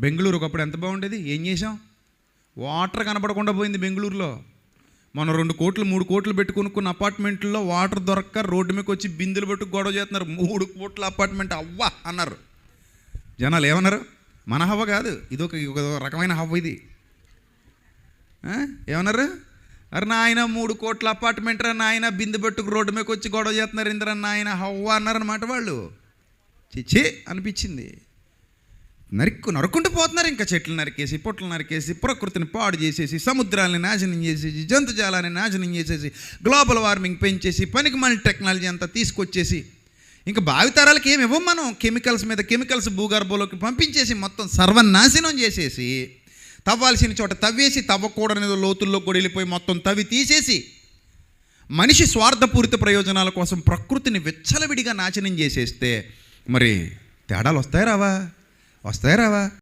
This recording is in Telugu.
బెంగళూరు ఒకప్పుడు ఎంత బాగుండేది? ఏం చేసాం వాటర్ కనపడకుండా పోయింది బెంగళూరులో. మనం రెండు కోట్లు మూడు కోట్లు పెట్టుకునుకున్న అపార్ట్మెంట్లో వాటర్ దొరక్క రోడ్డు మీదకి వచ్చి బిందెలు పెట్టి గొడవ చేస్తున్నారు. మూడు కోట్ల అపార్ట్మెంట్ అవ్వా అన్నారు. జనాలు ఏమన్నారు? మన హవ్వ కాదు. ఇది ఒక రకమైన హవ్వ ఇది. ఏమన్నారు? అరే నాయన మూడు కోట్ల అపార్ట్మెంట్ రా నాయన బిందె పెట్టుకు రోడ్డు మీదకి వచ్చి గొడవ చేస్తున్నారు. ఇంద్ర నాయన హవ్వ అన్నారనమాట వాళ్ళు. చిచ్చి అనిపించింది. నరుక్కు నరుక్కుంటూ పోతున్నారు. ఇంకా చెట్లు నరికేసి పొట్లు నరికేసి ప్రకృతిని పాడు చేసేసి సముద్రాలని నాశనం చేసేసి జంతుజాలాన్ని నాశనం చేసేసి గ్లోబల్ వార్మింగ్ పెంచేసి పనికి మళ్ళీ టెక్నాలజీ అంతా తీసుకొచ్చేసి ఇంకా భావితరాలకి ఏమి ఇవ్వం మనం? కెమికల్స్ మీద కెమికల్స్ భూగర్భంలోకి పంపించేసి మొత్తం సర్వనాశనం చేసేసి తవ్వాల్సిన చోట తవ్వేసి తవ్వకూడని లోతుల్లో కూడా వెళ్ళిపోయి మొత్తం తవ్వి తీసేసి మనిషి స్వార్థపూరిత ప్రయోజనాల కోసం ప్రకృతిని విచ్చలవిడిగా నాశనం చేసేస్తే మరి తేడాలు వస్తాయి రావా? వస్తాయి రావా